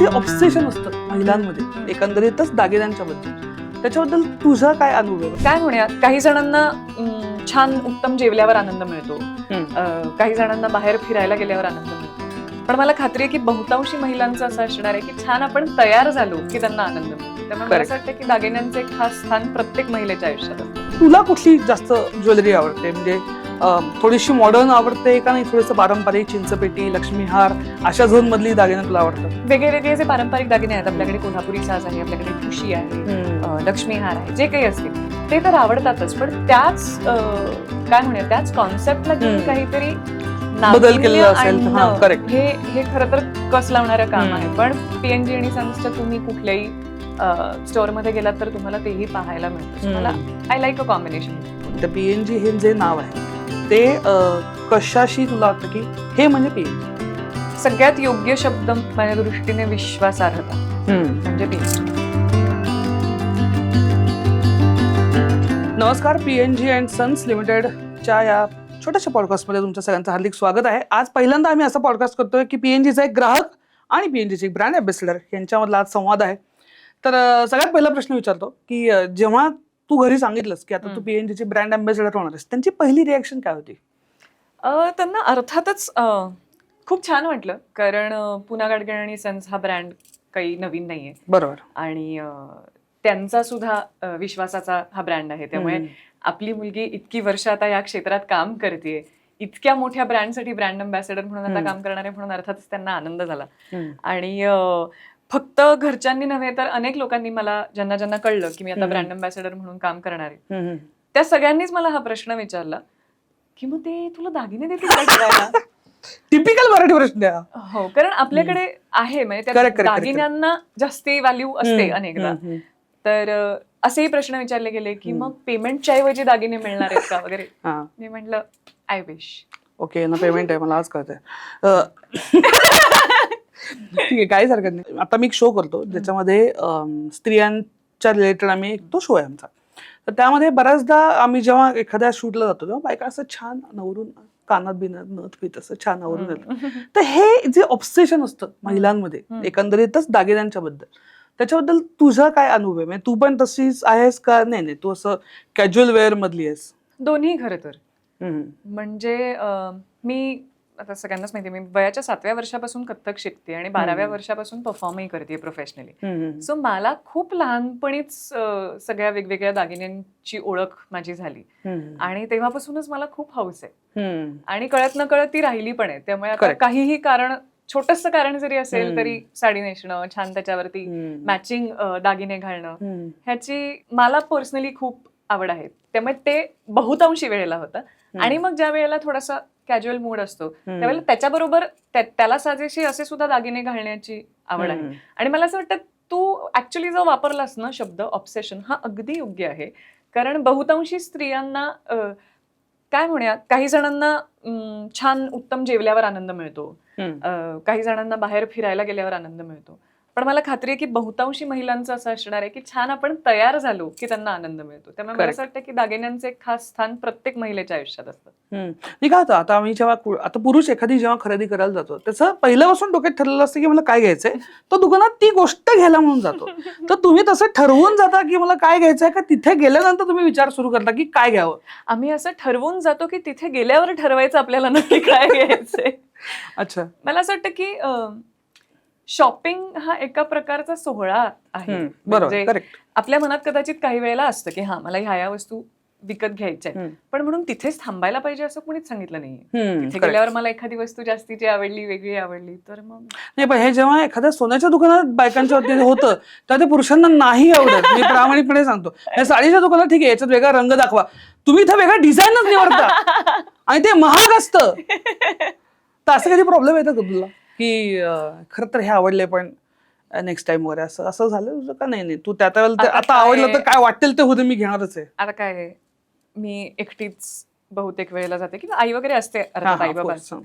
जे ऑब्सेशन असतं महिलांमध्ये एकंदरीतच दागिन्यांच्या बद्दल त्याच्याबद्दल तुझा काय अनुभव? काय म्हणूयात? काही जणांना छान उत्तम जेवल्यावर आनंद मिळतो. काही जणांना बाहेर फिरायला गेल्यावर आनंद मिळतो. पण मला खात्री आहे की बहुतांशी महिलांचं असं असणार आहे की छान आपण तयार झालो की त्यांना आनंद मिळतो. त्यामुळे मला असं वाटतं की दागिन्यांचं एक खास स्थान प्रत्येक महिलेच्या आयुष्यात असतं. तुला कुठली जास्त ज्वेलरी आवडते? म्हणजे थोडीशी मॉडर्न आवडते का नाही थोडंसं पारंपरिक चिंचपेटी लक्ष्मीहार अशा झोन मधली दागिने तुला आवडतात वेगळे वेगळे जे पारंपरिक दागिने आहेत आपल्याकडे कोल्हापुरी साज आहे आपल्याकडे ठुशी आहे लक्ष्मीहार आहे जे काही असतील ते तर आवडतातच पण त्याच काय म्हणूया त्याच कॉन्सेप्टला. काहीतरी बदल केलेला असेल तर, हा. हे खरं तर कस लावणारं काम. आहे पण पीएनजी आणि सन्सच्या तुम्ही कुठल्याही स्टोअरमध्ये गेलात तर तुम्हाला तेही पाहायला मिळतं. मला आय लाईक अ कॉम्बिनेशन त्या पीएनजी हे जे नाव आहे ते कशाशी तुला वाटतं की हे म्हणजे पीएनजी सगळ्यात योग्य शब्द माझ्या दृष्टीने विश्वासार्हता म्हणजे पीएनजी नमस्कार पीएनजी अँड सन्स लिमिटेडच्या या छोट्याशा पॉडकास्टमध्ये तुमचं सगळ्यांचं हार्दिक स्वागत आहे. आज पहिल्यांदा आम्ही असं पॉडकास्ट करतोय की पीएनजीचा एक ग्राहक आणि पीएनजीचे एक ब्रँड अँबॅसिडर यांच्यामधला आज संवाद आहे. तर सगळ्यात पहिला प्रश्न विचारतो की जेव्हा तू घरी सांगितलंस की आता तू. पीएनजीची ब्रँड अँबॅसिडर होणार आहेस त्यांची पहिली रिॲक्शन काय होती त्यांना अर्थातच खूप छान वाटलं कारण पुना गाडगे आणि सन्स हा ब्रँड काही नवीन नाहीये बरोबर आणि त्यांचा सुद्धा विश्वासाचा हा ब्रँड आहे त्यामुळे. आपली मुलगी इतकी वर्ष आता या क्षेत्रात काम करते इतक्या मोठ्या ब्रँडसाठी ब्रँड अँबॅसेडर म्हणून आता. काम करणारे म्हणून अर्थातच त्यांना आनंद झाला. आणि फक्त घरच्यांनी नव्हे तर अनेक लोकांनी मला ज्यांना ज्यांना कळलं की मी आता. ब्रँड अँबॅसेडर म्हणून काम करणार आहे. त्या सगळ्यांनीच मला हा प्रश्न विचारला की मग ते तुला दागिने देतील टिपिकल मराठी प्रश्न हा. कारण आपल्याकडे आहे म्हणजे त्या. दागिन्यांना जास्ती व्हॅल्यू असते. अनेकदा. तर असेही प्रश्न विचारले गेले की. मग पेमेंटच्या ऐवजी दागिने मिळणार आहेत का वगैरे मी म्हटलं आय विश ओके ना पेमेंट आहे मला आज कळतंय ठीक आहे काहीच हरकत नाही. आता मी एक शो करतो ज्याच्यामध्ये स्त्रियांच्या रिलेटेड आम्ही एक तो शो आहे आमचा. तर त्यामध्ये बऱ्याचदा आम्ही जेव्हा एखाद्या शूटला जातो तेव्हा बायका असं छान नवरून कानात बिनात नथ बीत असं छान नवरून येतात तर हे जे ऑब्सेशन असतं महिलांमध्ये. एकंदरीतच दागिन्यांच्या बद्दल त्याच्याबद्दल तुझा काय अनुभव आहे? म्हणजे तू पण तशीच आहेस का? नाही नाही तू असं कॅज्युअल वेअर मधली आहेस. दोन्ही खरं तर. म्हणजे मी आता सगळ्यांनाच माहिती मी वयाच्या सातव्या वर्षापासून कथ्थक शिकते आणि बाराव्या. वर्षापासून परफॉर्मही करते प्रोफेशनली. सो मला खूप लहानपणीच सगळ्या वेगवेगळ्या दागिन्यांची ओळख माझी झाली. आणि तेव्हापासूनच मला खूप हौस आहे. आणि कळत न कळत ती राहिली पण आहे त्यामुळे आता. काहीही कारण छोटस कारण जरी असेल. तरी साडी नेसणं छान त्याच्यावरती. मॅचिंग दागिने घालणं. ह्याची मला पर्सनली खूप आवड आहे त्यामुळे ते बहुतांशी वेळेला होतं आणि मग ज्या वेळेला थोडासा कॅज्युअल मूड असतो. त्यावेळेला त्याच्याबरोबर त्या- त्याला साजेशी असे सुद्धा दागिने घालण्याची आवड आहे. आणि मला असं वाटतं तू ऍक्च्युली जो वापरलास ना शब्द ऑब्सेशन हा अगदी योग्य आहे. कारण बहुतांशी स्त्रियांना काय म्हणूयात काही जणांना छान उत्तम जेवल्यावर आनंद मिळतो. काही जणांना बाहेर फिरायला गेल्यावर आनंद मिळतो. पण मला खात्री आहे की बहुतांशी महिलांचं असं असणार आहे की छान आपण तयार झालो की त्यांना आनंद मिळतो. त्यामुळे मला. असं वाटतं की दागिन्यांचं एक खास स्थान प्रत्येक महिलेच्या आयुष्यात असतं. काय होतं आता आम्ही जेव्हा आता पुरुष एखादी जेव्हा खरेदी करायला जातो त्याचं पहिल्यापासून डोक्यात ठरलेलं असतं की मला काय घ्यायचंय तो दुकानात ती गोष्ट घ्यायला म्हणून जातो. तर तुम्ही तसं ठरवून जाता की मला काय घ्यायचंय का तिथे गेल्यानंतर तुम्ही विचार सुरू करता की काय घ्यावं? आम्ही असं ठरवून जातो की तिथे गेल्यावर ठरवायचं आपल्याला नक्की काय घ्यायचंय. अच्छा. मला असं वाटतं की शॉपिंग हा एका प्रकारचा सोहळा आहे. बरोबर म्हणजे करेक्ट आपल्या मनात कदाचित काही वेळेला असतं की हा मला ह्या ह्या वस्तू विकत घ्यायच्या. पण म्हणून तिथेच थांबायला पाहिजे असं कोणीच सांगितलं नाहीये. तिथे गेल्यावर मला एखादी वस्तू जास्तीची आवडली वेगळी आवडली तर मग नाही पण हे जेव्हा एखाद्या सोन्याच्या दुकानात बायकांच्या बाबतीत होतं तेव्हा ते पुरुषांना नाही आवडत. मी प्रामाणिकपणे सांगतो. या साडीच्या दुकानात ठीक आहे याच्यात वेगळा रंग दाखवा. तुम्ही इथं वेगळा डिझाईनच निवडता. आणि ते महाग असतं. तर असं कधी प्रॉब्लेम येतं का तुला? की खरं तर हे आवडले पण नेक्स्ट टाइम वगैरे असं असं झालं तुझं का नाही नाही तू त्या आता आता आवडलं तर काय- वाटेल ते होतं मी घेणारच आहे आता काय आहे, मी एकटीच बहुतेक वेळेला जाते किंवा आई वगैरे असते हा, अर्थात हा, आई of बाबा course.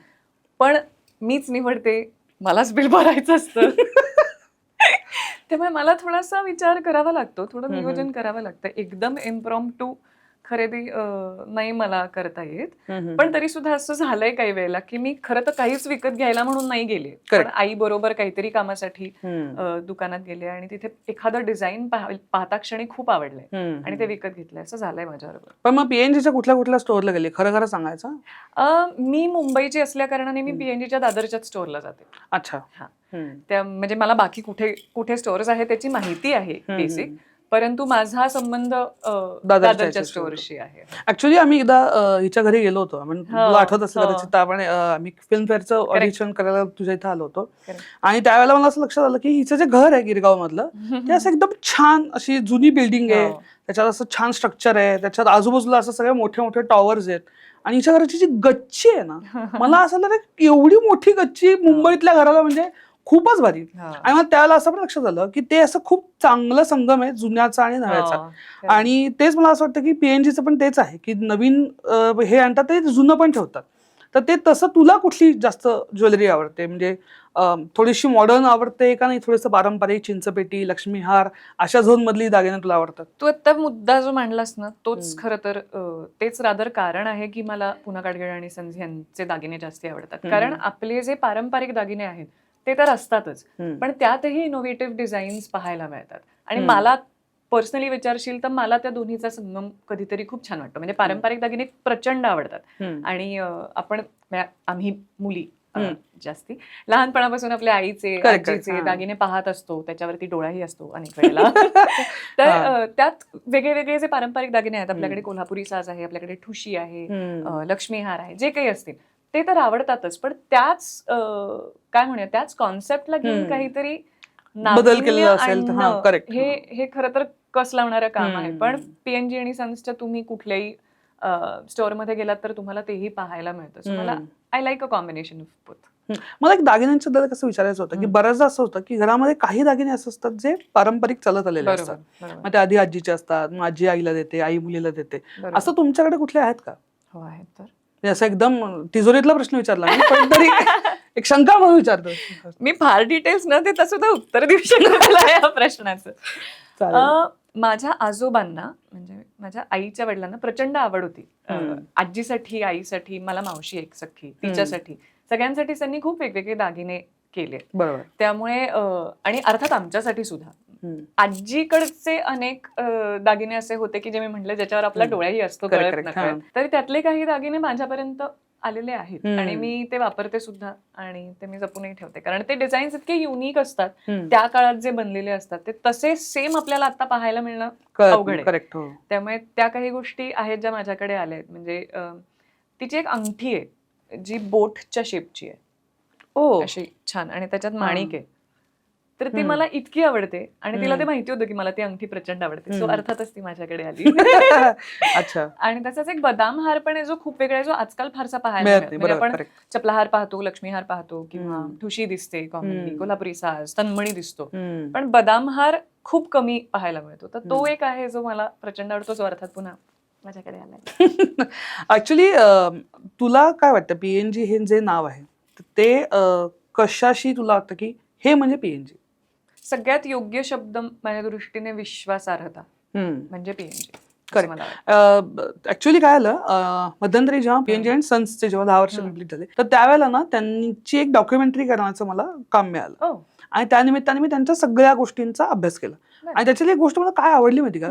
पण मीच निवडते मलाच बिल भरायचं असतं त्यामुळे मला थोडासा विचार करावा लागतो थोडं. नियोजन करावं लागतं एकदम इम्प्रॉम टू खरेदी नाही मला करता येत. पण तरी सुद्धा असं झालंय काही वेळेला की मी खरं तर काहीच विकत घ्यायला म्हणून नाही गेले Correct. आई बरोबर काहीतरी कामासाठी दुकानात गेले आणि तिथे एखादं डिझाईन पाहता क्षणी खूप आवडलंय. आणि ते विकत घेतलंय असं झालंय माझ्याबरोबर पण मग पीएनजीच्या कुठल्या कुठल्या स्टोअरला गेले खरं खरं सांगायचं मी मुंबईची असल्या कारणाने मी. पीएनजीच्या दादरच्याच स्टोअरला जाते अच्छा हा. त्या म्हणजे मला बाकी कुठे कुठे स्टोअर्स आहे त्याची माहिती आहे बेसिक. परंतु माझा संबंध दादरच्या आहे. ऍक्च्युली आम्ही एकदा हिच्या घरी गेलो होतो. हो, तुला आठवत असेल हो. कदाचित आपण आम्ही फिल्म फेअरचं ऑडिशन करायला तुझ्या इथं आलो होतो. आणि त्यावेळेला मला असं लक्षात आलं की हिचं जे घर आहे गिरगाव मधलं ते असं एकदम छान अशी जुनी बिल्डिंग आहे. हो. त्याच्यात असं छान स्ट्रक्चर आहे. त्याच्यात आजूबाजूला असं सगळे मोठे मोठे टॉवर्स आहेत. आणि हिच्या घराची जी गच्ची आहे ना मला असं एवढी मोठी गच्ची मुंबईतल्या घराला म्हणजे खूपच भारी. आणि मग त्यावेळेला असं पण लक्षात आलं की ते असं खूप चांगलं संगम आहे जुन्याचा आणि नव्याचा. आणि तेच मला असं वाटतं की पीएनजीचं पण तेच आहे की नवीन हे आणतात ते जुनं पण ठेवतात तर ते तसं तुला कुठली जास्त ज्वेलरी आवडते म्हणजे थोडीशी मॉडर्न आवडते का नाही थोडंसं पारंपरिक चिंचपेटी लक्ष्मीहार अशा झोन मधली दागिने तुला आवडतात तू आता मुद्दा जो मांडलास ना तोच. खरं तर तेच रादर कारण आहे की मला पुन्हा काडगेळ आणि संझ यांचे दागिने जास्ती आवडतात. कारण आपले जे पारंपरिक दागिने आहेत ते तर असतातच. पण त्यातही इनोव्हेटिव्ह डिझाईन्स पाहायला मिळतात आणि. मला पर्सनली विचारशील तर मला त्या दोन्हीचा संगम कधीतरी खूप छान वाटतो म्हणजे पारंपरिक दागिने प्रचंड आवडतात. आणि आपण आम्ही मुली. जास्ती लहानपणापासून आपल्या आईचे. आजीचे. दागिने पाहत असतो त्याच्यावरती डोळाही असतो अनेक वेळेला तर त्यात वेगळे वेगळे जे पारंपरिक दागिने आहेत आपल्याकडे. कोल्हापुरी साज आहे आपल्याकडे ठुशी आहे लक्ष्मीहार आहे जे काही असतील ते तर आवडतातच पण त्याच काय म्हणूया त्याच कॉन्सेप्टला घेऊन. काहीतरी बदल केलेला असेल तर हा. हे खरं तर कस लावणारं काम आहे. पण पीएनजी आणि सन्सच्या तुम्ही कुठल्याही स्टोअरमध्ये गेलात तर तुम्हाला तेही पाहायला मिळतं मला. I like a combination of both मला एक दागिन्यांच्या बद्दल कसं विचारायचं होतं की. बऱ्याचदा असं होतं की घरामध्ये काही दागिने असं असतात जे पारंपरिक चालत आलेले असतात मग ते आधी आजीचे असतात मग आजी आईला देते आई मुलीला देते. असं तुमच्याकडे कुठले आहेत का हो आहे तर असं एकदम तिजोरीतला प्रश्न विचारला पण तरी एक शंका म्हणून विचारतो. मी फार डिटेल्स न देता सुद्धा उत्तर देऊ शकतो या प्रश्नाचं. चालेल. अं, माझ्या आजोबांना म्हणजे माझ्या आईच्या वडिलांना प्रचंड आवड होती. अं, हम्म. आजीसाठी आईसाठी मला मावशी एक सख्खी तिच्यासाठी. सगळ्यांसाठी त्यांनी खूप वेगवेगळे दागिने केले. बरोबर. त्यामुळे अं, आणि अर्थात आमच्यासाठी सुद्धा. आजीकडचे अनेक दागिने असे होते की जे मी म्हटलं ज्याच्यावर आपला. डोळाही असतो. तर त्यातले काही दागिने माझ्यापर्यंत आलेले आहेत. आणि मी ते वापरते सुद्धा आणि ते मी जपूनही ठेवते. कारण ते डिझाईन्स इतके युनिक असतात. त्या काळात जे बनलेले असतात ते तसे सेम आपल्याला आता पाहायला मिळणं अवघड correct, हो. त्यामुळे त्या काही गोष्टी आहेत ज्या माझ्याकडे आल्या आहेत. म्हणजे तिची एक अंगठी आहे जी बोटच्या शेपची आहे. ओ. अशी छान. आणि त्याच्यात माणिक आहे. तर ती. मला इतकी आवडते आणि तिला ते. माहिती होतं की मला ती अंगठी प्रचंड आवडते सो. अर्थातच ती माझ्याकडे आली अच्छा आणि तसाच एक बदाम हार पण आहे जो खूप वेगळा आहे जो आजकाल फारसा पाहायला म्हणजे आपण. चपलाहार पाहतो लक्ष्मीहार पाहतो किंवा. ठुशी दिसते कॉमनली. कोल्हापुरी साज तन्मणी दिसतो. पण बदाम हार खूप कमी पाहायला मिळतो तर तो. एक आहे जो मला प्रचंड आवडतो जो अर्थात पुन्हा माझ्याकडे आलाय ऍक्च्युली तुला काय वाटतं पीएनजी हे जे नाव आहे ते कशाशी तुला वाटतं की हे म्हणजे पीएनजी सगळ्यात योग्य शब्द माझ्या दृष्टीने विश्वासार्हता. म्हणजे पीएनजी Correct. ऍक्च्युली काय आलं अं, मध्यंतरी जेव्हा पीएनजी अँड सन्सचे जेव्हा दहा वर्ष हम्म. कंप्लीट झाले तर त्यावेळेला ना त्यांची एक डॉक्युमेंटरी करण्याचं मला काम मिळालं. आणि त्यानिमित्ताने मी त्यांच्या सगळ्या गोष्टींचा अभ्यास केला. आणि त्याच्यातली एक गोष्ट मला काय आवडली माहिती का?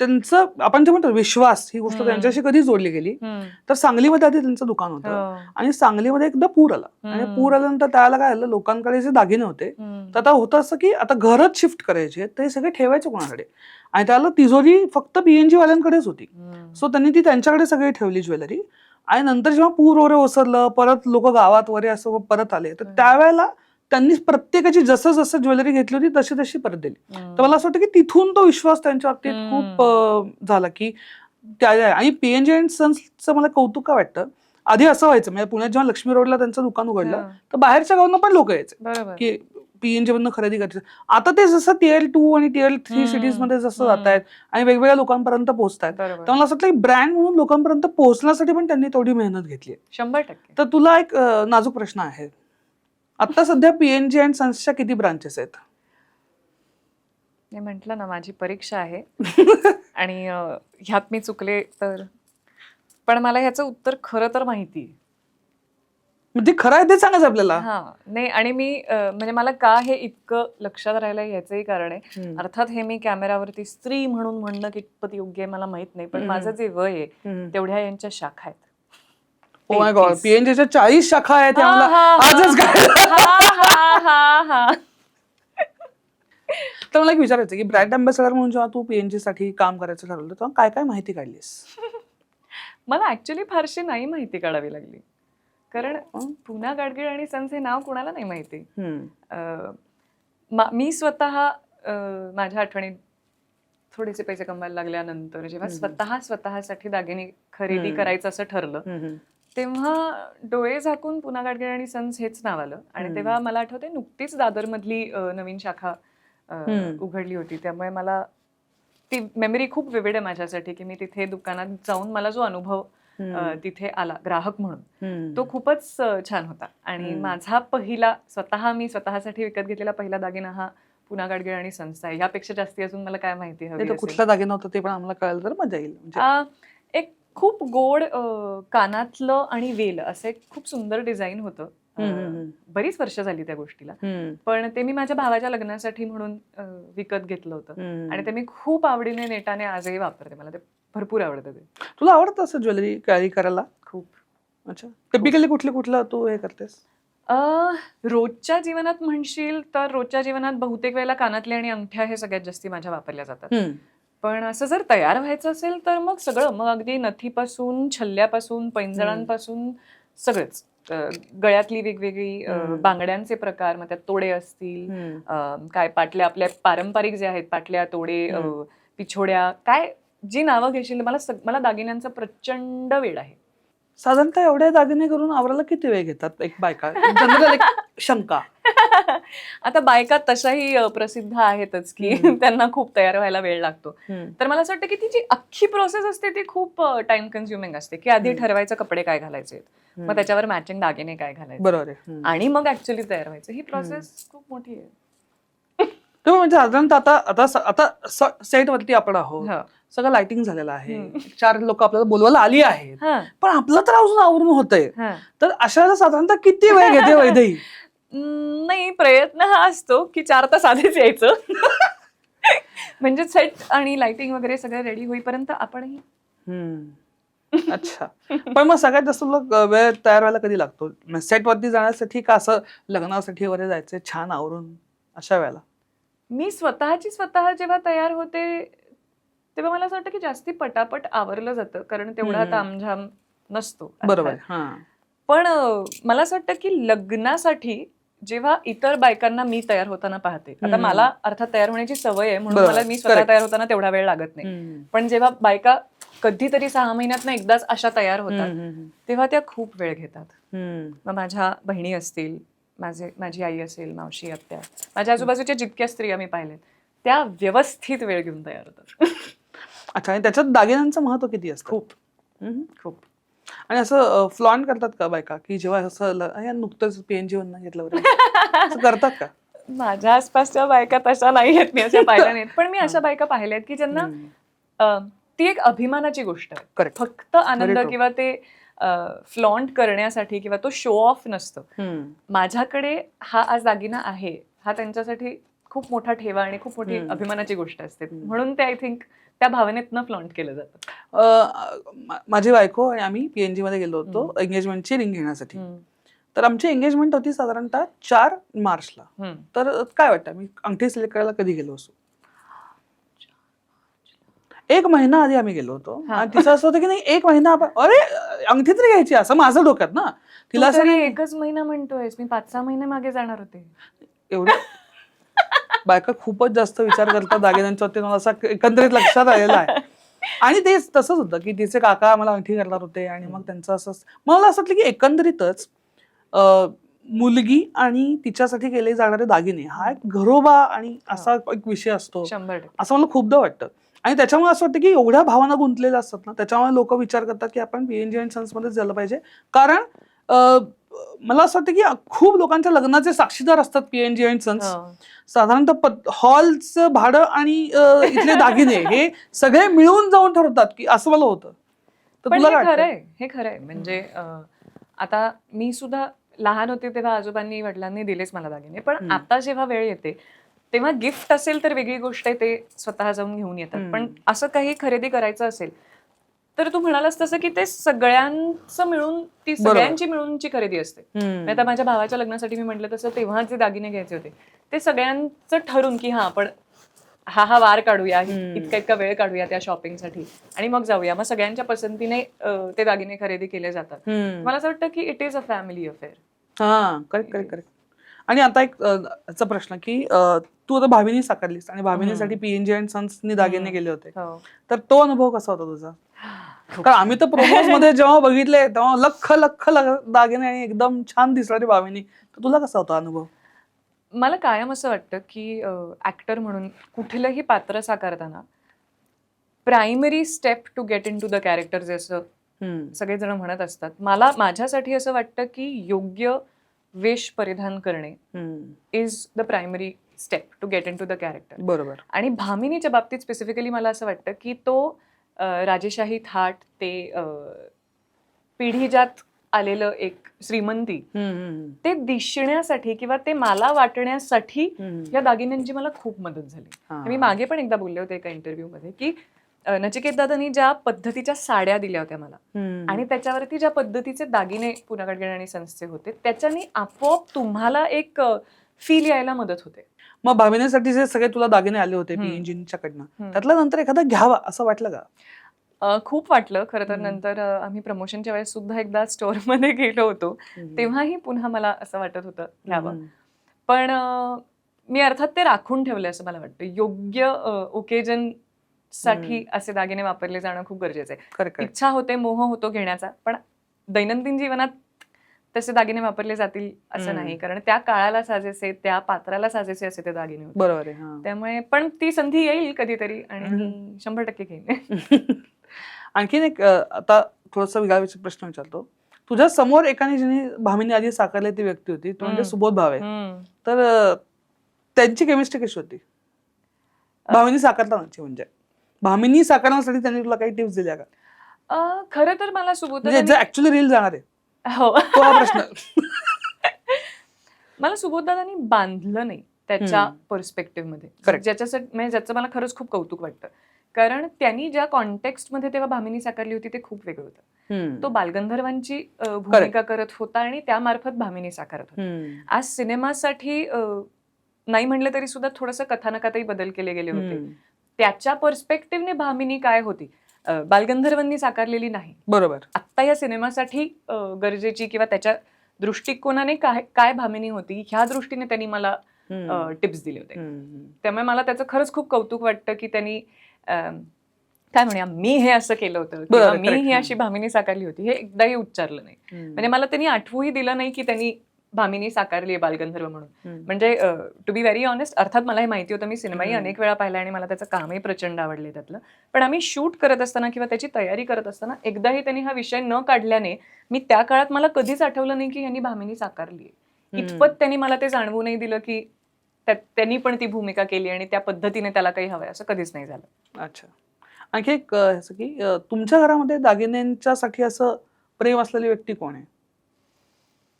त्यांचं आपण जे म्हणतो विश्वास ही गोष्ट. त्यांच्याशी कधी जोडली गेली तर सांगलीमध्ये आधी त्यांचं दुकान होतं हो. आणि सांगलीमध्ये एकदा पूर आला आणि. पूर आल्यानंतर त्याला काय आलं लोकांकडे जे दागिने होते तर आता होतं असं की आता घरच शिफ्ट करायचे तर हे सगळे ठेवायचे कोणाकडे आणि त्याला तिजोरी फक्त पीएनजी वाल्यांकडेच होती सो त्यांनी ती त्यांच्याकडे सगळी ठेवली ज्वेलरी आणि नंतर जेव्हा पूर वगैरे ओसरलं परत लोक गावात वगैरे असं परत आले तर. त्यावेळेला त्यांनी प्रत्येकाची जसं जसं ज्वेलरी घेतली होती तशी तशी परत दिली. तर मला असं वाटतं की तिथून तो विश्वास त्यांच्या बाबतीत. खूप झाला की त्या आणि पीएनजी अँड सन्सचं मला कौतुक का वाटतं? आधी असं व्हायचं म्हणजे पुण्यात जेव्हा लक्ष्मी रोडला त्यांचं दुकान उघडलं तर बाहेरच्या गावांना पण लोक यायचे की पीएनजी मधनं खरेदी करायचं. आता ते जसं टिअर टू आणि टिअर थ्री. सिटीजमध्ये जसं. जात आहेत आणि वेगवेगळ्या लोकांपर्यंत पोहोचतायत बरोबर. तर मला असं वाटतं की ब्रँड म्हणून लोकांपर्यंत पोहोचण्यासाठी पण त्यांनी तेवढी मेहनत घेतली शंभर टक्के. तर तुला एक नाजूक प्रश्न आहे. आता सध्या पीएनजी अँड सन्सच्या किती ब्रांचेस आहेत मी म्हंटल ना माझी परीक्षा आहे आणि अं, ह्यात मी चुकले तर पण मला ह्याचं उत्तर खरं तर माहिती आहे. म्हणजे खरं आहे ते सांगायचं आपल्याला हा नाही आणि मी अं, म्हणजे मला का हे इतकं लक्षात राहिलं याचंही कारण आहे हम्म. अर्थात हे मी कॅमेरावरती स्त्री म्हणून म्हणणं कितपत योग्य आहे मला माहीत नाही पण हम्म. माझं जे वय आहे हम्म. तेवढ्या यांच्या शाखा आहेत ओ माय गॉड 33. पीएनजीच्या चाळीस शाखा आहेत आम्हाला. आजच हा. तर मला एक विचारायचं की ब्रँड अँबॅसेडर म्हणून जेव्हा तू पीएनजी साठी काम करायचं ठरवलं तेव्हा काय काय माहिती काढलीस मला ऍक्च्युली फारशी नाही माहिती काढावी लागली कारण? पुन्हा गाडगीळ आणि सन्स हे नाव कोणाला नाही माहिती मा- स्वतः माझ्या आठवणीत थोडेसे पैसे कमवायला लागल्यानंतर जेव्हा. स्वतः स्वतःसाठी दागिने खरेदी. करायचं असं ठरलं. तेव्हा डोळे झाकून पुन्हा गाडगीळ आणि सन्स हेच नाव आलं आणि. तेव्हा मला आठवते नुकतीच दादरमधली नवीन शाखा. उघडली होती त्यामुळे मला ती मेमरी खूप विविड आहे माझ्यासाठी की मी तिथे दुकानात जाऊन मला जो अनुभव. तिथे आला ग्राहक म्हणून. तो खूपच छान होता आणि. माझा पहिला स्वतः मी स्वतःसाठी विकत घेतलेला पहिला दागिना हा पुन्हा गाडगीळ आणि संस्था आहे ह्यापेक्षा जास्ती अजून मला काय माहिती हवी? कुठला दागिना होता ते पण आम्हाला कळलं तर मजा येईल म्हणजे एक खूप गोड अं, कानातलं आणि वेल असं एक खूप सुंदर डिझाईन होतं. हम्म, अं, हम्म, हम्म. बरीच वर्ष झाली त्या गोष्टीला. हम्म, पण ते मी माझ्या भावाच्या लग्नासाठी म्हणून अं, विकत घेतलं होतं. हम्म. आणि ते मी खूप आवडीने नेटाने आजही वापरते. मला ते भरपूर आवडतं ते. तुला आवडतं असं ज्वेलरी कॅरी करायला? खूप. अच्छा. टिपिकली कुठली कुठलं तू हे करतेस? अं, रोजच्या जीवनात म्हणशील तर रोजच्या जीवनात बहुतेक वेळेला कानातले आणि अंगठ्या हे सगळ्यात जास्ती माझ्या वापरल्या जातात. हम्म. पण असं जर तयार व्हायचं असेल तर मग सगळं मग अगदी नथीपासून छल्ल्यापासून पैंजणांपासून सगळंच गळ्यातली वेगवेगळी. बांगड्यांचे प्रकार मग त्यात तोडे असतील काय पाटल्या आपल्या पारंपरिक जे आहेत पाटल्या तोडे. पिछोड्या काय जी नावं घेशील मला मला दागिन्यांचा प्रचंड वेळ आहे साधारणतः एवढे दागिने करून आवरायला किती वेळ घेतात एक बायका जनरल एक शंका आता बायका तशाही प्रसिद्ध आहेतच की. त्यांना खूप तयार व्हायला वेळ लागतो. तर मला असं वाटतं की ती जी अख्खी प्रोसेस असते ती खूप टाइम कन्झ्युमिंग असते की आधी. ठरवायचं कपडे काय घालायचे मग. त्याच्यावर मॅचिंग दागिने काय घालायचे बरोबर. आणि मग ऍक्च्युली तयार व्हायचं ही प्रोसेस खूप मोठी आहे म्हणजे साधारणतः आता आता आता सेट वरती आपण आहोत हं. सगळं लाइटिंग झालेलं आहे. चार लोक आपल्याला बोलवायला आली आहेत. पण आपलं तर अजून आवरून होतंय. हं. तर अशा साधारणतः किती वेळ घेते वैदेही नाही प्रयत्न हा असतो की चार तास आधीच यायचं. म्हणजे सेट आणि लाइटिंग वगैरे सगळं रेडी होईपर्यंत आपणही. अच्छा. पण मग सगळ्यात जास्त तुला अं, वेळ तयार व्हायला कधी लागतो? सेट वरती जाण्यासाठी का असं लग्नासाठी वगैरे जायचं छान आवरून अशा वेळेला? मी स्वतःची स्वतः जेव्हा तयार होते तेव्हा मला असं वाटतं की जास्ती पटापट आवरलं जातं कारण तेवढा. तामझाम नसतो बरोबर. हा पण मला असं वाटतं की लग्नासाठी जेव्हा इतर बायकांना मी तयार होताना पाहते आता. मला अर्थात तयार होण्याची सवय आहे म्हणून. मला मी स्वतः. तयार होताना तेवढा वेळ लागत नाही. पण जेव्हा बायका कधीतरी सहा महिन्यात एकदाच अशा तयार होतात तेव्हा त्या खूप वेळ घेतात. मग माझ्या बहिणी असतील माझे माझी आई असेल मावशी आत्या माझ्या आजूबाजूच्या जितक्या स्त्रिया मी पाहिल्यात त्या व्यवस्थित वेळ घेऊन तयार होतात अच्छा आणि त्याच्यात दागिन्यांचं महत्त्व किती असतं खूप. खूप आणि असं फ्लॉन्ट करतात का बायका की जेव्हा असं ल- "अय्या, नुकतंच पीएनजी वरनं घेतलं वगैरे करतात का माझ्या आसपासच्या बायका तशा नाही आहेत मी अशा पाहिल्या नाहीत पण मी अशा बायका पाहिल्या आहेत की ज्यांना ती एक अभिमानाची गोष्ट आहे. फक्त आनंद. किंवा ते फ्लॉन्ट करण्यासाठी किंवा तो शो ऑफ नसतं. माझ्याकडे हा आज दागिना आहे हा त्यांच्यासाठी खूप मोठा ठेवा आणि खूप मोठी. अभिमानाची गोष्ट असते. म्हणून ते आय थिंक त्या भावनेतनं फ्लॉन्ट केलं जातं. माझी बायको आणि आम्ही पीएनजी मध्ये गेलो होतो एंगेजमेंटची रिंग घेण्यासाठी. तर आमची एंगेजमेंट होती साधारणतः चार मार्चला. तर काय वाटतं मी अंगठी सिलेक्ट करायला कधी गेलो असो? एक महिना आधी आम्ही गेलो होतो. आणि तिचं असं होतं की नाही एक महिना आपण अरे अंगठी तरी घ्यायची असं माझं डोक्यात ना. तिला असं एकच महिना म्हणतोयस मी पाच सहा महिने मागे जाणार होते. एवढं? बायका खूपच जास्त विचार करतात दागिन्यांच्या बाबतीत. मला असं एकंदरीत लक्षात आलेलं आहे. आणि तेच तसंच होतं की तिचे काका मला अंगठी करणार होते आणि मग त्यांचं असं मला असं वाटलं की एकंदरीतच मुलगी आणि तिच्यासाठी केले जाणारे दागिने हा एक घरोबा आणि असा एक विषय असतो. असं मला खूपदा वाटतं. आणि त्याच्यामुळे असं वाटतं की एवढ्या भावना गुंतलेल्या असतात ना त्याच्यामुळे लोक विचार करतात की आपण पीएनजी आणि सन्स मध्येच झालं पाहिजे. कारण मला असं वाटतं की खूप लोकांच्या लग्नाचे साक्षीदार असतात पीएनजी अँड सन्स हो. साधारणतः हॉलचं भाडं आणि इथले दागिने हे सगळे मिळून जाऊन ठरवतात की असं मला होतं तर तुला हे? खरंय हे खरंय म्हणजे आता मी सुद्धा लहान होते तेव्हा आजोबांनी वडिलांनी दिलेच मला दागिने पण. आता जेव्हा वेळ येते तेव्हा गिफ्ट असेल तर वेगळी गोष्ट आहे ते स्वतः जाऊन घेऊन येतात. पण असं काही खरेदी करायचं असेल तर तू म्हणालास तसं की ते सगळ्यांचं मिळून ती. सगळ्यांची मिळूनची खरेदी असते. आता माझ्या भावाच्या लग्नासाठी मी म्हटलं तसं तेव्हा जे दागिने घ्यायचे होते. ते सगळ्यांचं ठरून की हा आपण हा हा वार काढूया. इतका इतका वेळ काढूया त्या शॉपिंगसाठी आणि मग जाऊया. मग सगळ्यांच्या पसंतीने ते दागिने खरेदी केले जातात. मला असं वाटतं की it is a family affair हा करेक्ट करेक्ट करेक्ट आणि आता एक प्रश्न की तू आता भाविनी साकारलीस आणि भाविनीसाठी पीएनजी अँड सन्सनी दागिने. गेले होते. हो. तर तो अनुभव कसा होता तुझा? कारण आम्ही तर प्रोमोजमध्ये जेव्हा बघितले तेव्हा लख लख दागिने आणि एकदम छान दिसणारी भाविनी तर तुला कसा होता अनुभव? मला कायम असं वाटतं की ऍक्टर म्हणून कुठलंही पात्र साकारताना primary step to get into the character जे असं हम्म. सगळेजण म्हणत असतात. मला माझ्यासाठी असं वाटतं की योग्य वेश परिधान करणे. Is the primary step to get into the character बरोबर आणि भामिनीच्या बाबतीत स्पेसिफिकली मला असं वाटतं की तो राजेशाही थाट ते पिढीजात आलेलं एक श्रीमंती ते दिसण्यासाठी किंवा ते मला वाटण्यासाठी. या दागिन्यांची मला खूप मदत झाली. मी मागे पण एकदा बोलले होते एका इंटरव्ह्यू मध्ये की नचिकेत दादांनी ज्या पद्धतीच्या साड्या दिल्या होत्या मला. आणि त्याच्यावरती ज्या पद्धतीचे दागिने आणि संस्थे होते त्याच्याने आपोआप तुम्हाला एक फील यायला मदत होते मग भाविनीसाठी जे सगळे तुला दागिने आले होते हम्म. पीएनजीच्या कडनं. त्यातला नंतर एखादा घ्यावा असं वाटलं का खूप वाटलं खरं तर. नंतर आम्ही प्रमोशनच्या वेळेस सुद्धा एकदा स्टोअरमध्ये गेलो होतो तेव्हाही पुन्हा मला असं वाटत होतं घ्यावं. पण मी अर्थात ते राखून ठेवले असं मला वाटतं योग्य ओकेजनसाठी. असे दागिने वापरले जाणं खूप गरजेचं आहे. इच्छा होते मोह होतो घेण्याचा पण दैनंदिन जीवनात तसे दागिने वापरले जातील असं. नाही. कारण त्या काळाला साजेसे त्या पात्राला साजेसे असे ते दागिने होते. बरोबर आहे. त्यामुळे पण ती संधी येईल कधीतरी आणि शंभर टक्के घेईन. आणखीन एक आता थोडासा वेगळा प्रश्न विचारतो. तुझ्या समोर एकाने जिने भामिनी आधी साकारली ती व्यक्ती होती तो म्हणजे. सुबोध भावे. हम्म. तर त्यांची केमिस्ट्री कशी होती? भामिनी साकारतानाची म्हणजे. भामिनी साकारण्यासाठी त्यांनी तुला काही टिप्स दिल्या का? खरं तर मला सुबोध म्हणजे जे ऍक्च्युअली रील जाणार आहे. हो तो हा प्रश्न मला सुबोधदादांनी बांधलं नाही त्याच्या. पर्स्पेक्टिव्हमध्ये. ज्याच्यासाठी म्हणजे ज्याचं मला खरंच खूप कौतुक वाटतं कारण त्यांनी ज्या कॉन्टेक्स्टमध्ये तेव्हा भामिनी साकारली होती ते खूप वेगळं होतं. तो बालगंधर्वांची भूमिका करत होता आणि त्यामार्फत भामिनी साकारत होता. आज सिनेमासाठी नाही म्हणलं तरी सुद्धा थोडंसं कथानकातही बदल केले गेले होते. त्याच्या पर्स्पेक्टिव्हने भामिनी काय होती बालगंधर्वांनी साकारलेली नाही बरोबर आत्ता या सिनेमासाठी गरजेची किंवा त्याच्या दृष्टिकोनाने काय काय भामिनी होती ह्या दृष्टीने त्यांनी मला. टिप्स दिले होते. त्यामुळे मला त्याचं खरंच खूप कौतुक वाटतं की त्यांनी काय म्हणूया मी हे असं केलं होतं मी. ही अशी भामिनी साकारली होती हे एकदाही उच्चारलं नाही. म्हणजे मला त्यांनी आठवूही दिलं नाही की त्यांनी भामिनी साकारली आहे बालगंधर्व म्हणून. म्हणजे टू बी व्हेरी ऑनेस्ट अर्थात मला हे माहिती होतं मी सिनेमाही. अनेक वेळा पाहिला आणि मला त्याचं कामही प्रचंड आवडले त्यातलं पण आम्ही शूट करत असताना किंवा त्याची तयारी करत असताना एकदाही त्यांनी हा विषय न काढल्याने मी त्या काळात मला कधीच आठवलं नाही की यांनी भामिनी साकारली आहे. इतपत त्यांनी मला ते जाणवू नाही दिलं की त्यांनी पण ती भूमिका केली आणि त्या पद्धतीने त्याला काही हवंय असं कधीच नाही झालं अच्छा आणखी एक असं की तुमच्या घरामध्ये दागिन्यांच्यासाठी असं प्रेम असलेली व्यक्ती कोण आहे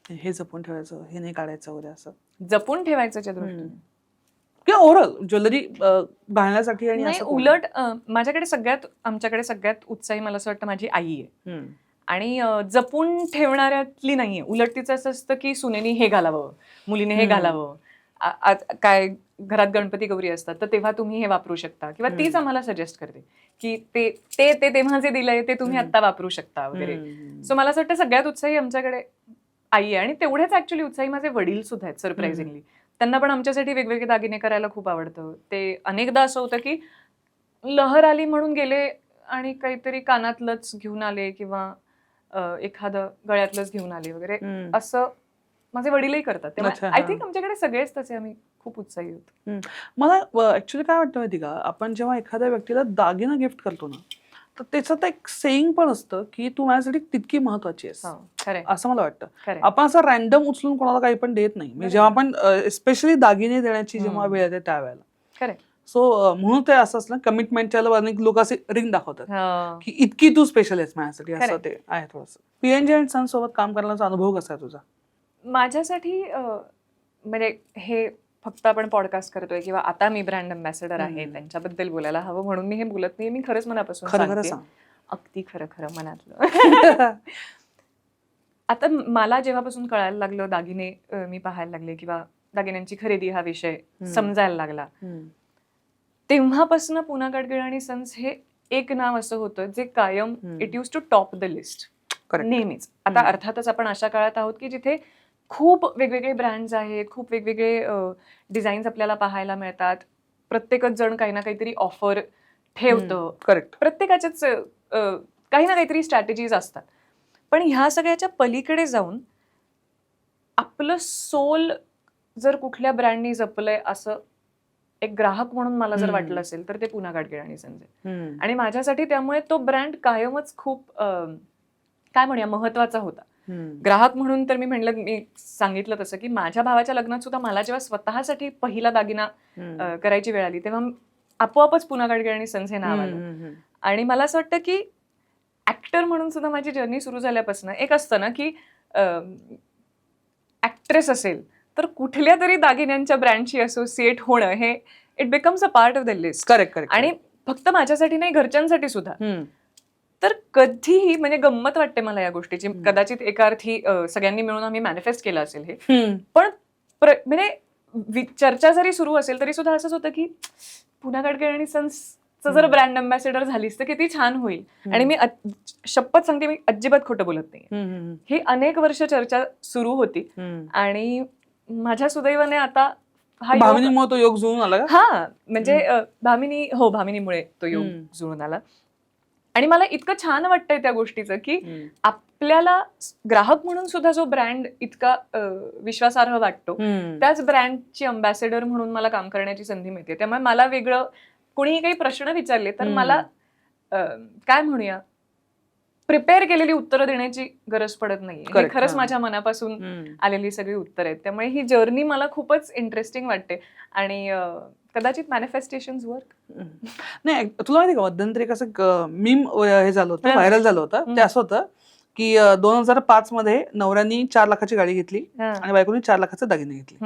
हे जपून ठेवायचं हे नाही काढायचं वगैरे असं जपून ठेवायचं दृष्टीने. किंवा ओव्हरऑल ज्वेलरी घालण्यासाठी आणि नाही असं कोण? उलट अं, माझ्याकडे सगळ्यात आमच्याकडे सगळ्यात उत्साही मला असं वाटतं माझी आई आहे हम्म. आणि अं, जपून ठेवणाऱ्यातली नाहीये उलट तिचं असं असतं की सुनेनी हे घालावं मुलीने हे हम्म. घालावं आ- आ- काय घरात गणपती गौरी असतात तर तेव्हा तुम्ही हे वापरू शकता किंवा तीच. आम्हाला सजेस्ट करते की ते ते ते तेव्हा जे दिलंय ते तुम्ही हम्म. आता वापरू शकता वगैरे हम्म. सो मला असं वाटतं सगळ्यात उत्साही आमच्याकडे आई आहे. आणि तेवढेच ऍक्च्युली उत्साही माझे वडील सुद्धा आहेत सरप्राइझिंगली त्यांना पण आमच्यासाठी वेगवेगळे दागिने करायला खूप आवडतं. ते अनेकदा असं होतं की लहर आली म्हणून गेले आणि काहीतरी कानातलंच घेऊन आले किंवा एखादं गळ्यातलंच घेऊन आले वगैरे. असं माझे वडीलही करतात. आय. थिंक आमच्याकडे सगळेच तसे आम्ही खूप उत्साही होतो. मला ऍक्च्युली काय वाटतं माहिती का? आपण जेव्हा एखाद्या व्यक्तीला दागिना गिफ्ट करतो ना तर त्याचं तर एक सेईंग पण असतं की तू माझ्यासाठी तितकी महत्वाची आहेस. हो, खरंय. असं मला वाटतं. खरंय. आपण असं रॅन्डम उचलून कोणाला काही पण देत नाही. म्हणजे जेव्हा आपण स्पेशली दागिने देण्याची जेव्हा. वेळ येते त्यावेळेला. खरंय. सो म्हणून ते असं असलं कमिटमेंटच्या अनेक लोक असे रिंग दाखवतात. हो. की इतकी तू स्पेशल आहेस माझ्यासाठी असं. ते आहे थोडस. पीएनजी अँड सन सोबत काम करण्याचा अनुभव कसा आहे तुझा? माझ्यासाठी अं, म्हणजे हे फक्त आपण पॉडकास्ट करतोय किंवा आता मी ब्रँड अम्बॅसेडर आहे. त्यांच्याबद्दल बोलायला हवं म्हणून मी हे बोलत नाही मी खरंच मनापासून सांगते. अगदी खरं खरं मनातलं आता मला जेव्हापासून कळायला लागलं दागिने मी पाहायला लागले किंवा दागिन्यांची खरेदी हा विषय. समजायला लागला. तेव्हापासून पुना गाडगीळ आणि सन्स हे एक नाव असं होतं जे कायम. It use to top the list. नेहमीच आता. अर्थातच आपण अशा काळात आहोत की जिथे खूप वेगवेगळे ब्रँड्स आहेत खूप वेगवेगळे डिझाईन्स आपल्याला पाहायला मिळतात. प्रत्येकच जण काही ना काहीतरी ऑफर ठेवतं. करेक्ट प्रत्येकाच्याच काही ना काहीतरी स्ट्रॅटेजीज असतात. पण ह्या सगळ्याच्या पलीकडे जाऊन आपलं सोल जर कुठल्या ब्रँडनी जपलंय असं एक ग्राहक म्हणून मला जर. वाटलं असेल तर ते पुन्हा गाडगीळ आणि संजय. आणि माझ्यासाठी त्यामुळे तो ब्रँड कायमच खूप काय म्हणूया महत्त्वाचा होता. ग्राहक म्हणून तर मी म्हणलं मी सांगितलं तसं की माझ्या भावाच्या लग्नात सुद्धा मला जेव्हा स्वतःसाठी पहिला दागिना करायची वेळ आली तेव्हा आपोआपच पुन्हा गाडगीळ आणि सन्स हे नाव आलं. आणि मला असं वाटतं की ऍक्टर म्हणून सुद्धा माझी जर्नी सुरू झाल्यापासून एक असतं ना की ऍक्ट्रेस असेल तर कुठल्या तरी दागिन्यांच्या ब्रँडशी असोसिएट होणं हे it becomes a part of the list correct correct आणि फक्त माझ्यासाठी नाही घरच्यांसाठी सुद्धा. तर कधीही म्हणजे गंमत वाटते मला या गोष्टीची. कदाचित एका अर्थी सगळ्यांनी मिळून आम्ही मॅनिफेस्ट केलं असेल हे. पण प्र- म्हणजे चर्चा जरी सुरू असेल तरी सुद्धा असंच होतं की पुन्हा गाडगीळ आणि सन्सचं जर. ब्रँड अम्बॅसेडर झालीस तर किती छान होईल. आणि मी शपथ सांगते मी अजिबात खोटं बोलत नाही ही अनेक वर्ष चर्चा सुरू होती. आणि माझ्या सुदैवाने आता हा योग- भावनीमुळे तो योग जुळून आला का? हा म्हणजे भामिनी हो भामिनीमुळे तो योग. जुळून आला. आणि मला इतकं छान वाटतंय त्या गोष्टीचं की आपल्याला ग्राहक म्हणून सुद्धा जो ब्रँड इतका विश्वासार्ह वाटतो त्याच ब्रँडची अंबॅसेडर म्हणून मला काम करण्याची संधी मिळते. त्यामुळे मला वेगळं कोणीही काही प्रश्न विचारले तर. मला काय म्हणूया प्रिपेअर केलेली उत्तरं देण्याची गरज पडत नाही खरंच. माझ्या मनापासून आलेली सगळी उत्तर आहेत. त्यामुळे ही जर्नी मला खूपच इंटरेस्टिंग वाटते. आणि कदाचित मॅनिफेस्टेशन वर्क नाही तुला माहिती का मध्यंतरी कसं मीम हे झालं होतं. व्हायरल झालं होतं. ते असं होतं की दोन हजार पाच मध्ये नवऱ्यांनी चार लाखाची गाडी घेतली आणि बायकोनी चार लाखाचे दागिने घेतले.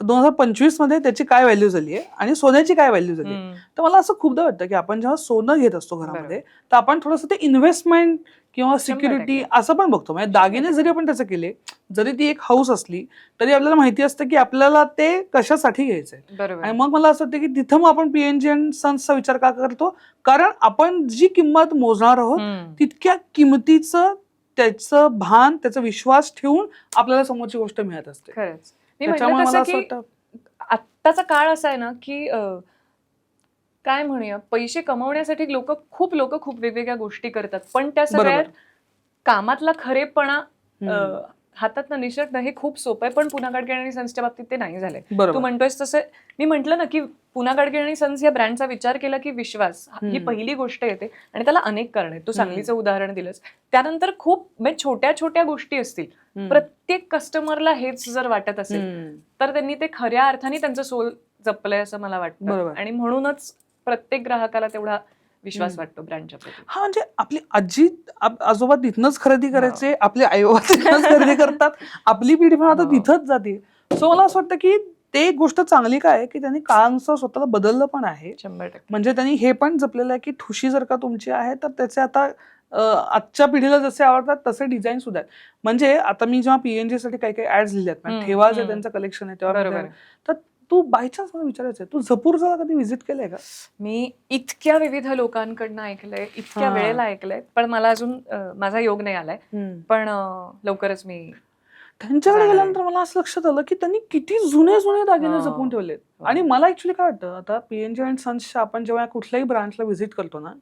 तर दोन हजार पंचवीसमध्ये त्याची काय व्हॅल्यू झाली आहे आणि सोन्याची काय व्हॅल्यू झाली? तर मला असं खूपदा वाटतं की आपण जेव्हा सोनं घेत असतो घरामध्ये तर आपण थोडंसं ते इन्व्हेस्टमेंट किंवा सिक्युरिटी. असं पण बघतो. म्हणजे दागिने जरी आपण त्याचं केले जरी ती एक हाऊस असली तरी आपल्याला माहिती असतं की आपल्याला ते कशासाठी घ्यायचंय. आणि मग मला असं वाटतं की तिथं मग आपण पीएनजी अँड सन्सचा विचार का करतो? कारण आपण जी किंमत मोजणार आहोत. तितक्या किमतीचं त्याचं भान त्याचा विश्वास ठेवून आपल्याला समोरची गोष्ट मिळत असते. खरंच. आत्ताचा काळ असा आहे ना की काय म्हणूया? पैसे कमवण्यासाठी लोक खूप लोक खूप वेगवेगळ्या गोष्टी करतात. पण त्या सगळ्यात. कामातला खरेपणा हातात निसटणं हे खूप सोपं आहे. पण पुन्हा गाडगीळ आणि सन्सच्या बाबतीत ते नाही झालंय. तू म्हणतोयस तसं मी म्हंटल ना की पुन्हा गाडगीळ आणि सन्स या ब्रँडचा विचार केला की विश्वास ही. पहिली गोष्ट येते. आणि त्याला अनेक कारण आहेत. तू सांगलीचं उदाहरण दिलंस. त्यानंतर खूप म्हणजे छोट्या छोट्या गोष्टी असतील. प्रत्येक कस्टमरला हेच जर वाटत असेल. तर त्यांनी ते खऱ्या अर्थाने त्यांचं सोल जपलंय असं मला वाटतं. आणि म्हणूनच प्रत्येक ग्राहकाला तेवढा विश्वास. वाटतो ब्रँडच्या हा म्हणजे आपली आजी आजोबा तिथनच खरेदी. करायचे आपले आई बाबा तिथनच खरेदी करतात आपली पिढी पण आता. तिथंच जाते सो मला असं वाटतं की ते एक गोष्ट चांगली काय आहे की त्यांनी काळानुसार स्वतःला बदललं पण आहे शंभर टक्के म्हणजे त्यांनी हे पण जपलेलं आहे की ठुशी जर का तुमची आहे तर त्याचे आता आजच्या पिढीला जसे आवडतात तसे डिझाईन सुद्धा आहेत म्हणजे आता मी जेव्हा पीएनजी साठी काही काही ऍड्स लिहिल्यात ठेवा जे. त्यांचं कलेक्शन आहे तेव्हा त्या- तू बाय चान्स मला विचारायचं आहे, तू जपूरचा कधी व्हिजिट केलंय का मी इतक्या विविध लोकांकडनं ऐकलंय इतक्या हा. वेळेला ऐकलंय पण मला अजून अं, माझा योग नाही आलाय पण अं, लवकरच मी त्यांच्याकडे जाणार. गेल्यानंतर मला असं लक्षात आलं की त्यांनी किती जुने जुने दागिने हो. जपून ठेवलेत हो. आणि मला ऍक्च्युली काय वाटतं आता पीएनजी अँड सन्सच्या आपण जेव्हा कुठल्याही ब्रांचला व्हिजिट करतो ना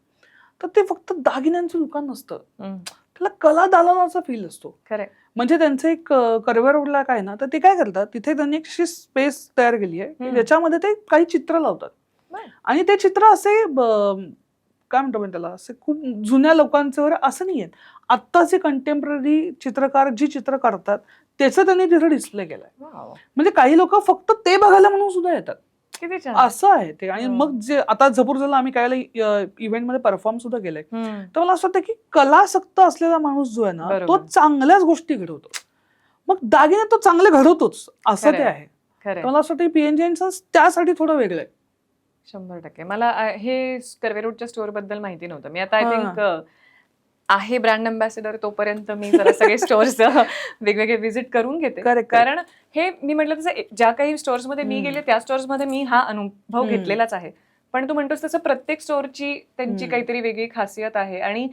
तर ते फक्त दागिन्यांचं दुकान नसतं हम्म, त्याला कला दालनाचा फील असतो खरंय म्हणजे त्यांचं एक कर्व्या रोडला काय ना तर ते काय करतात तिथे त्यांनी एक स्पेस तयार केली आहे. ज्याच्यामध्ये ते काही चित्र लावतात. आणि ते चित्र असे काय म्हणतो आपण त्याला असे खूप जुन्या लोकांचे वगैरे असं नाही आहेत आत्ताचे कंटेम्पररी चित्रकार जी चित्र करतात त्याचं त्यांनी तिथे डिस्प्ले केलंय. म्हणजे काही लोक फक्त ते बघायला म्हणून सुद्धा येतात असं आहे ते आणि हं. मग जे आता झपूरजला आम्ही काय इव्हेंटमध्ये परफॉर्म सुद्धा केलंय. तर मला असं वाटतं की कलासक्त असलेला माणूस जो आहे ना तो. चांगल्याच गोष्टी घडवतो मग दागिने तो चांगले घडवतोच असं ते. आहे मला असं वाटतं पीएनजी त्यासाठी थोडं वेगळं आहे शंभर टक्के मला हे कर्वे रोडच्या स्टोअरबद्दल माहिती नव्हतं मी आता आय. थिंक आहे ब्रँड अम्बॅसेडर तोपर्यंत मी जरा सगळे स्टोअर्स वेगवेगळे व्हिजिट करून घेते. कारण हे मी म्हटलं तसं ज्या काही स्टोअर्समध्ये मी. गेले त्या स्टोअर्समध्ये मी हा अनुभव. घेतलेलाच आहे पण तू म्हणतोस तसं प्रत्येक स्टोअरची त्यांची. काहीतरी वेगळी खासियत आहे आणि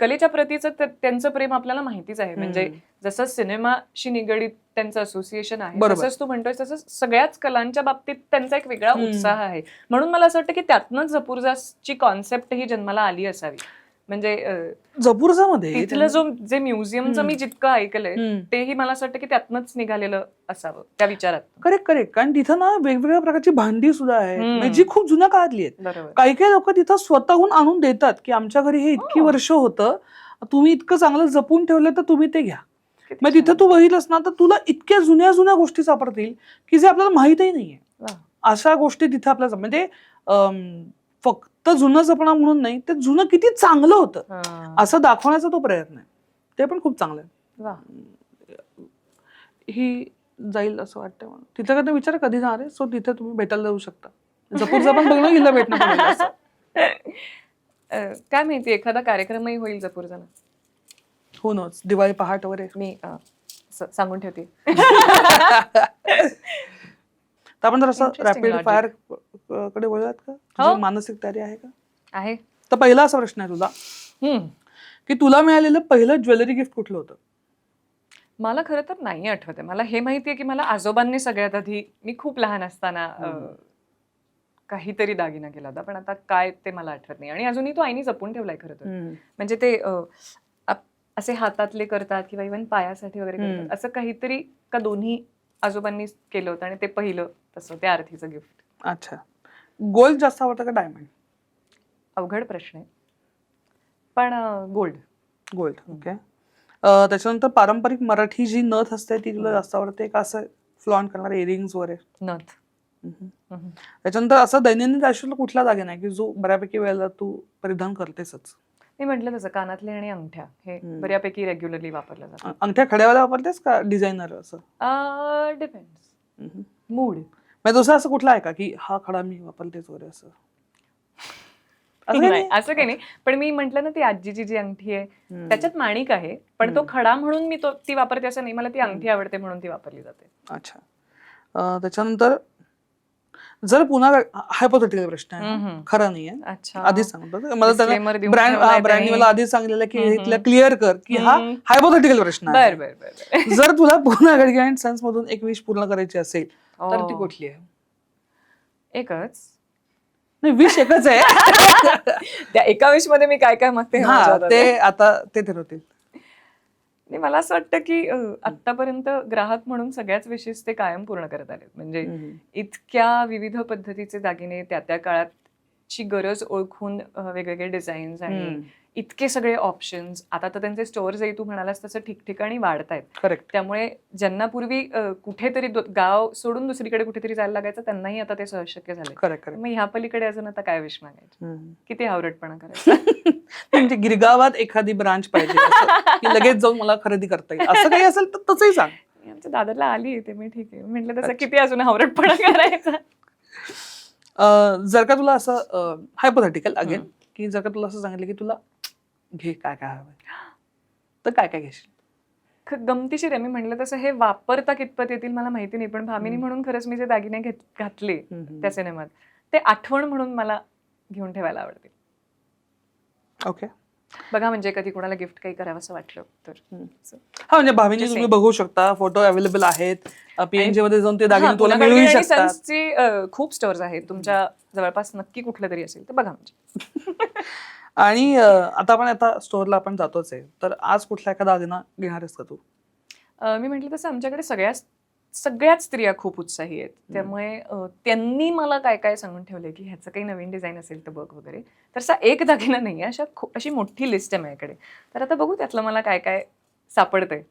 कलेच्या प्रतीचं त्या- त्यांचं प्रेम आपल्याला माहितीच आहे म्हणजे. जसं सिनेमाशी निगडीत त्यांचं असोसिएशन आहे. तसंच तू म्हणतोय तसंच सगळ्याच कलांच्या बाबतीत त्यांचा एक वेगळा. उत्साह आहे म्हणून मला असं वाटतं की त्यातनंच जपूरजासची कॉन्सेप्ट ही जन्माला आली असावी म्हणजे अं, जपूरचा मध्ये तिथलं जो जे म्युझियमचं मी जितकं ऐकलंय. तेही मला असं वाटतं की त्यातनंच निघालेलं असावं त्या विचारात करेक्ट करेक्ट कारण तिथं ना वेगवेगळ्या प्रकारची भांडी सुद्धा आहेत. म्हणजे जी खूप जुन्या काळातली आहेत काही काही लोक तिथं स्वतःहून आणून देतात की आमच्या घरी हे इतकी हो. वर्ष होतं तुम्ही इतकं चांगलं जपून ठेवलं तर तुम्ही ते घ्या मग तिथं. तू बघितलंस ना तर तुला इतक्या जुन्या जुन्या गोष्टी सापडतील की जे आपल्याला माहितही नाहीये. अशा गोष्टी तिथे आपल्याला म्हणजे फक्त जुनं जपणं म्हणून नाही ते जुनं किती चांगलं होतं. असं दाखवण्याचा तो प्रयत्न आहे. ते पण खूप चांगलं आहे. ही जाईल असं वाटतं मला. तिथं कधी विचार कधी जाणार आहे? सो तिथे तुम्ही भेटायला जाऊ शकता. जपूरचं पण बघणं हिला भेटणं काय माहिती एखादा कार्यक्रमही होईल जपूरचा हो नोच दिवाळी पहाट वगैरे मी सांगून ठेवते. तर आपण जर असं रॅपिड. फायरकडे बोलूयात का हो. तुझी मानसिक तयारी आहे का आहे तर पहिला असा प्रश्न आहे तुला हम्म. की तुला मिळालेलं पहिलं ज्वेलरी गिफ्ट कुठलं होतं मला खरं तर नाही आठवत आहे मला हे माहितीये की मला आजोबांनी सगळ्यात आधी मी खूप लहान असताना. काहीतरी दागिना केला होता पण आता काय ते मला आठवत नाही आणि अजूनही तो आईनी जपून ठेवलाय खरं तर म्हणजे ते असे हातातले करतात किंवा इव्हन पायासाठी वगैरे. करतात असं काहीतरी का दोन्ही आजोबांनी केलं होतं आणि ते पहिलं तसं त्या अर्थीचं गिफ्ट अच्छा. गोल्ड जास्त आवडतं का डायमंड अवघड प्रश्न आहे. पण गोल्ड गोल्ड. ओके त्याच्यानंतर पारंपरिक मराठी जी नथ असते ती तुला. जास्त आवडते का असं फ्लॉन्ट करणारे इयरिंग्स वगैरे? नथ. त्याच्यानंतर असं दैनंदिन आयुष्यातला कुठला दागिना आहे की जो बऱ्यापैकी वेळेला तू परिधान करतेसच? मी म्हटलं तसं कानातले आणि अंगठ्या हे. बऱ्यापैकी रेग्युलरली वापरलं जातं. अ- अंगठ्या खड्यावाल्या वापरतेस का डिझायनर असं? डिपेंड्स हम्म. मूड म्हणजे दुसरा असं कुठला आहे का की हा खडा मी वापरतेच वगैरे असं? असं काही नाही? असं काही नाही. पण मी म्हंटल ना ती आजीची जी अंगठी आहे. त्याच्यात माणिक आहे पण तो. खडा म्हणून मी तो ती वापरते असं नाही. मला ती अंगठी आवडते म्हणून ती वापरली जाते. अच्छा. त्याच्यानंतर जर पुन्हा हायपोथेटिकल प्रश्न आहे. खरं नाहीये अच्छा आधीच सांगतो मला त्याने ब्रँड. मला आधीच सांगितलेलं की क्लिअर कर की हा. हायपोथेटिकल प्रश्न आहे जर तुला पुन्हा गडगे अँड सन्स मधून एक विश पूर्ण करायची असेल तर ती. कुठली आहे एकच नाही विश एकच आहे त्या एका विशमध्ये मी काय काय मागते ते. आता ते ठरवतील नाही, मला असं वाटतं की आतापर्यंत ग्राहक म्हणून सगळ्याच विशेष ते कायम पूर्ण करत आले म्हणजे. इतक्या विविध पद्धतीचे दागिने त्या त्या काळात ची गरज ओळखून वेगवेगळे डिझाईन्स आणि. इतके सगळे ऑप्शन्स आता तर त्यांचे स्टोअर्सही तू म्हणालास तसं ठिकठिकाणी वाढत आहेत करेक्ट त्यामुळे ज्यांना पूर्वी कुठेतरी गाव सोडून दुसरीकडे कुठेतरी जायला लागायचं त्यांनाही आता ते सहज शक्य झाले करेक्ट मग ह्या पलीकडे अजून आता काय विश मागायचे. किती हावरटपणा करायचा? म्हणजे गिरगावात एखादी ब्रांच पाहिजे लगेच जाऊन मला खरेदी करता येईल. असं काही असेल तर तसंही सांग. आमच्या दादाला आली ते मी ठीक आहे. म्हटलं तसं. किती अजून हावरटपणा करायचा? जर का तुला असं हायपोथेटिकल अगेन. की जर का तुला असं सांगितलं की तुला घे काय काय हवंय. तर काय काय घेशील? ख- गमतीशीर आहे. मी म्हटलं तसं हे वापरता कितपत येतील मला माहिती नाही पण भामिनी हम्म. म्हणून खरंच मी जे दागिने घेत घातले. त्या सिनेमात ते आठवण म्हणून मला घेऊन ठेवायला आवडते ओके. बघा म्हणजे कधी कोणाला गिफ्ट काही करावं वाटलं तर. हा म्हणजे भावीने तुम्ही. बघू शकता. फोटो अवेलेबल आहेत. पीएनजी मध्ये जाऊन ते दागिने तुला मिळू शकतात. सन्सची, खूप स्टोअर्स आहेत. तुमच्या जवळपास नक्की कुठलं तरी असेल तर बघा म्हणजे. आणि आता आपण आता स्टोअरला आपण जातोच आहे. तर आज कुठला एखादा दागिना घेणार आहेस का तू? मी म्हटलं तसं आमच्याकडे सगळ्याच सगळ्याच स्त्रिया खूप उत्साही आहेत. त्यामुळे त्यांनी मला काय काय सांगून ठेवलंय की ह्याचं काही नवीन डिझाईन असेल तर बघ वगैरे. तर असा एक दागिना नाही अशा खूप अशी मोठी लिस्ट आहे माझ्याकडे. तर आता बघू त्यातलं मला काय काय सापडतंय.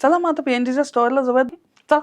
चला मग आता पीएनजीच्या स्टोअरला जाऊयात. चला.